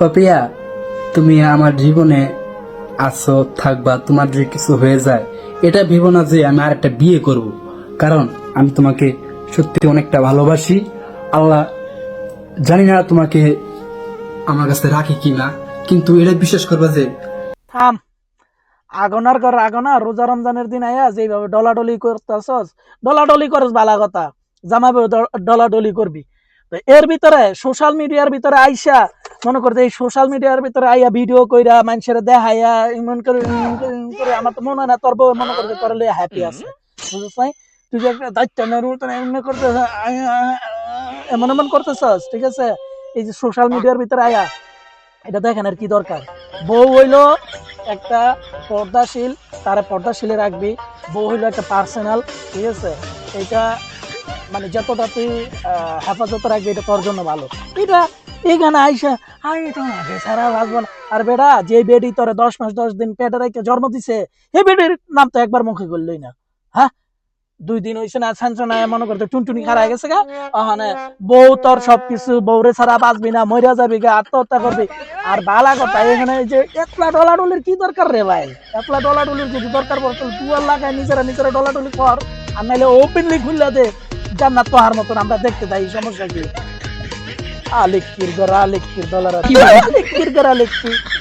পাপিয়া তুমি আমার জীবনে আছো থাকবা, তোমার যদি কিছু হয়ে যায়, এটা ভেবো না যে আমি আর একটা বিয়ে করব। কারণ আমি তোমাকে সত্যি অনেকটা ভালোবাসি। আল্লাহ জানি না তোমাকে আমার কাছে রাখি কিনা, কিন্তু এটা বিশ্বাস করবা যে থাম। আগনার ঘর আগনা, রোজা রমজানের দিন আয়া যেভাবে ডলাডলি করতেছস, ডলাডলি করস বালা কথা। জামাবে ডলাডলি করবি। তো এর ভিতরে সোশ্যাল মিডিয়ার ভিতরে আইসা মনে করতে এই সোশ্যাল মিডিয়ার ভিতরে আইয়া ভিডিও কইরা মানুষের দেখাইয়া এমন করে করে, আমার তো মনে হয় না তোর বউ মনে করতে তোর লিয়ে হ্যাপি আছে। বুঝছিস নাই? তুই যে একটা দায়িত্ব নেওয়ার মতন এমন করতে এমন এমন করতেছস ঠিক আছে? এই যে সোশ্যাল মিডিয়ার ভিতরে আয়া এটা দেখেন আর কি দরকার। বউ হইল একটা পর্দাশীল তারা পর্দাশীলে রাখবি। বউ হইল একটা পার্সোনাল ঠিক আছে? এটা মানে যতটা তুই হেফাজতে রাখবি এটা তোর জন্য ভালো। এটা এখানে আইসা আই এটা আগে সারা বাঁচবো না। আর বেটা, যে বেডি তোরে দশ মাস দশ দিন পেটে রেখে জন্ম দিছে এই বেডির নাম তো একবার মুখে করলই না। হ্যাঁ? দুই দিন হইছে না সানসনা মনে করতে টুনটুনি খারাপ গেছে গা। ওখানে বউ তোর সবকিছু, বউরে ছাড়া বাঁচবি না, মরিয়া যাবি গা, আত্মহত্যা করবি। আর বালা কথা, এখানে যে একলা ডলা ডলাডলির কি দরকার রে ভাই? একলা ডলাডলির যদি দরকার পড়তো আর লাগাই নিজেরা নিজেরা ডলাডলি কর। আর নাইলে ওপেনলি খুললা দে, জান্নাত তোহার মতন আমরা দেখতে যাই, সমস্যা কি? Alektir, gar alektir, dolar atıyor. alektir, gar alektir.